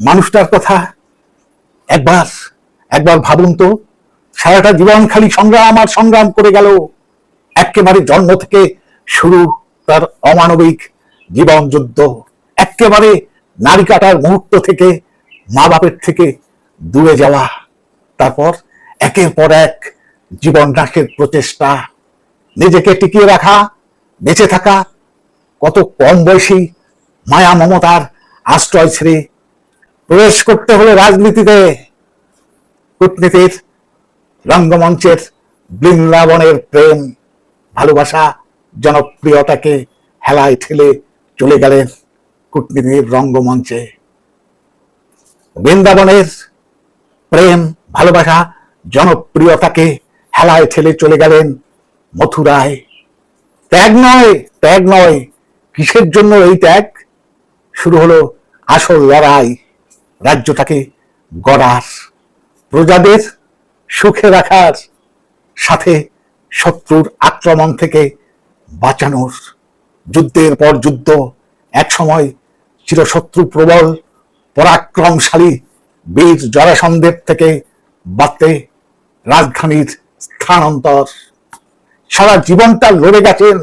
মানুষটার কথা একবার একবার ভাবুন তো, সারাটা জীবন খালি সংগ্রাম আর সংগ্রাম করে গেল। একেবারে জন্ম থেকে শুরু তার অমানবিক জীবন যুদ্ধ। একেবারে নারী কাটার মুহূর্ত থেকে মা বাপের থেকে দূরে যাওয়া। তারপর একের পর এক জীবন নাশের প্রচেষ্টা। নিজেকে টিকিয়ে রাখা, বেঁচে থাকা, কত কম বয়সী মায়া মমতার আশ্রয় ছেড়ে প্রবেশ করতে হলে রাজনীতিতে, কূটনীতির, রঙ্গমঞ্চের, বৃন্দাবনের প্রেম, ভালোবাসা, জনপ্রিয়তাকে হেলায় ঠেলে চলে গেলেন কূটনীতির রঙ্গমঞ্চে। বৃন্দাবনের প্রেম, ভালোবাসা, জনপ্রিয়তাকে হেলায় ঠেলে চলে গেলেন মথুরায়। ত্যাগ নয় ত্যাগ নয়, কিসের জন্য এই ত্যাগ? শুরু হলো আসল লড়াই। রাজ্যটাকে গড়ার, প্রজাদের সুখে রাখার, সাথে শত্রুর আক্রমণ থেকে বাঁচানোর। যুদ্ধের পর যুদ্ধ একসময় চিরশত্রু প্রবল, পরাক্রমশালী বীর জরাসন্ধের থেকে বাঁচতে রাজধানীর স্থানান্তর। সারা জীবনটা লড়ে গেছেন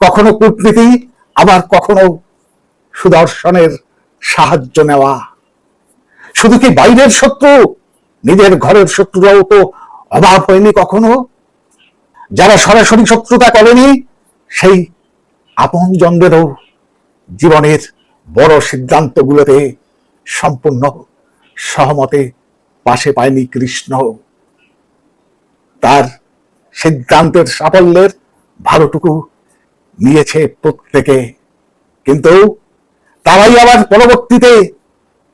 কখনো কূটনীতি, আবার কখনো সুদর্শনের সাহায্য নেওয়া। শুধু কি বাইরের শত্রু? নিজের ঘরের শত্রুরাও তো অভাব হয়নি কখনো? যারা সরাসরি শত্রুতা করেনি, সেই আপন জনদেরও জীবনের বড় সিদ্ধান্তগুলোতে সম্পূর্ণ সহমতে পাশে পায়নি কৃষ্ণ। তার সিদ্ধান্তের সাফল্যের ভালোটুকু নিয়েছে প্রত্যেকে। কিন্তু তারাই আবার পরবর্তীতে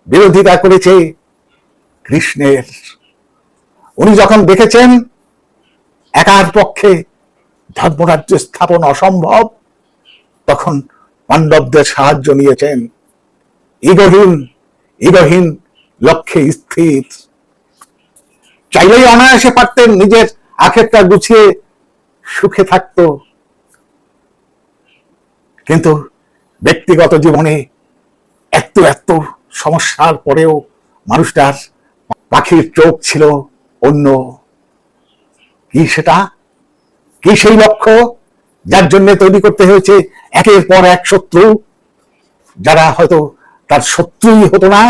বিরোধিতা করেছে কৃষ্ণের। উনি যখন দেখেছেন একার পক্ষে ধর্মরাজ্য স্থাপন অসম্ভব, তখন পাণ্ডবদের সাহায্য নিয়েছেন। ইগহীন ইগহীন লক্ষ্যে স্থির। চাইলেই অনায়াসে পারতেন নিজের আখেরটা গুছিয়ে সুখে থাকতো। কিন্তু ব্যক্তিগত জীবনে এত এত সমস্যার পরেও মানুষটার পাখির চোখ ছিল অন্য। কি সেটা? কি সেই লক্ষ্য? যার জন্য তৈরি করতে হয়েছে একের পর এক শত্রু। যারা হয়তো তার শত্রুই হতো না,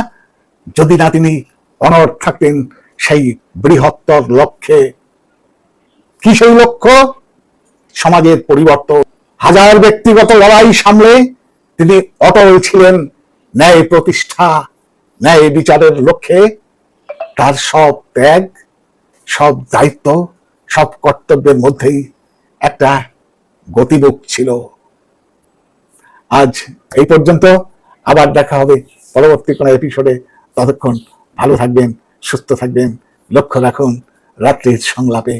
যদি না তিনি অনর থাকতেন সেই বৃহত্তর লক্ষ্যে। কি সেই লক্ষ্য? সমাজের পরিবর্তন। হাজার ব্যক্তিগত লড়াই সামলে তিনি অটল ছিলেন। ন্যায় প্রতিষ্ঠা, ন্যায় বিচারের লক্ষ্যে তার সব ত্যাগ, সব দায়িত্ব, সব কর্তব্যের মধ্যেই একটা গতিমুখ ছিল। আজ এই পর্যন্ত আবার দেখা হবে পরবর্তী কোনো এপিসোডে ততক্ষণ ভালো থাকবেন, সুস্থ থাকবেন, লক্ষ্য রাখুন, রাত্রির সংলাপে।